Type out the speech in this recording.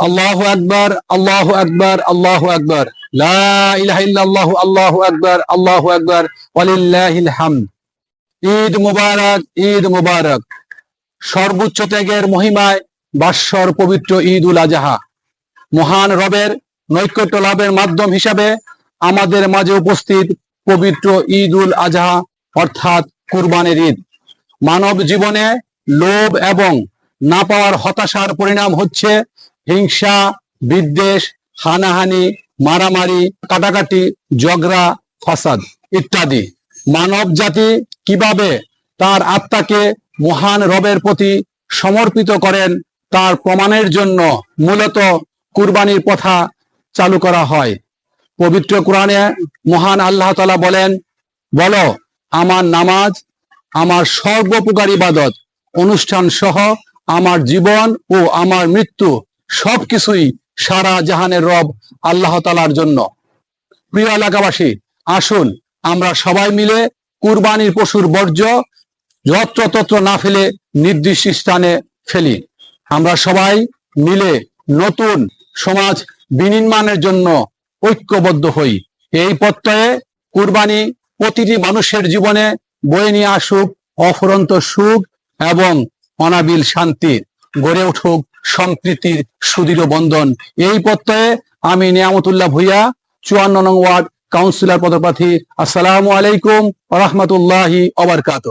আল্লাহ আকবর আল্লাহ আকবর আল্লাহ আকবর। লা ইলাহা ইল্লাল্লাহু, আল্লাহু আকবার আল্লাহু আকবার। হামদ। ঈদ মুবারক ঈদ মুবারক। সর্বোচ্চ ত্যাগের মহিমায় বাশ্বর পবিত্র ঈদ উল আজহা। মহান রবের নৈকট্য লাভের মাধ্যম হিসাবে আমাদের মাঝে উপস্থিত পবিত্র ঈদ উল আজহা, অর্থাৎ কুরবানের ঈদ। মানব জীবনে লোভ এবং না পাওয়ার হতাশার পরিণাম হচ্ছে হিংসা, বিদ্বেষ, হানাহানি, মারামারি, কাটাকাটি, ঝগড়া, ফাসাদ ইত্যাদি। মানব জাতি কীভাবে তার আত্মাকে মহান রবের প্রতি সমর্পিত করেন, তার প্রমাণের জন্য মূলত কুরবানির প্রথা চালু করা হয়। পবিত্র কোরআনে মহান আল্লাহ তাআলা বলেন, বলো, আমার নামাজ, আমার সর্বোপকারী ইবাদত অনুষ্ঠান সহ আমার জীবন ও আমার মৃত্যু সবকিছুই সারা জাহানের রব আল্লাহ তালার জন্য। প্রিয় এলাকাবাসী, আসুন আমরা সবাই মিলে কুরবানির পশুর বর্জ্য যত্রতত্র না ফেলে নির্দিষ্ট স্থানে ফেলি। আমরা সবাই মিলে নতুন সমাজ বিনির্মাণের জন্য ঐক্যবদ্ধ হই। এই প্রত্যয়ে কুরবানি প্রতিটি মানুষের জীবনে বয়ে নিয়ে আসুক অফুরন্ত সুখ এবং অনাবিল শান্তি। গড়ে উঠুক সম্প্রীতির সুদৃঢ় বন্ধন। এই প্রত্যয়ে আমি নিয়ামতুল্লাহ ভুইয়া, চুয়ান্ন নং ওয়ার্ড কাউন্সিলর পদপ্রার্থী। আসসালামু আলাইকুম রহমতুল্লাহি অবরকাত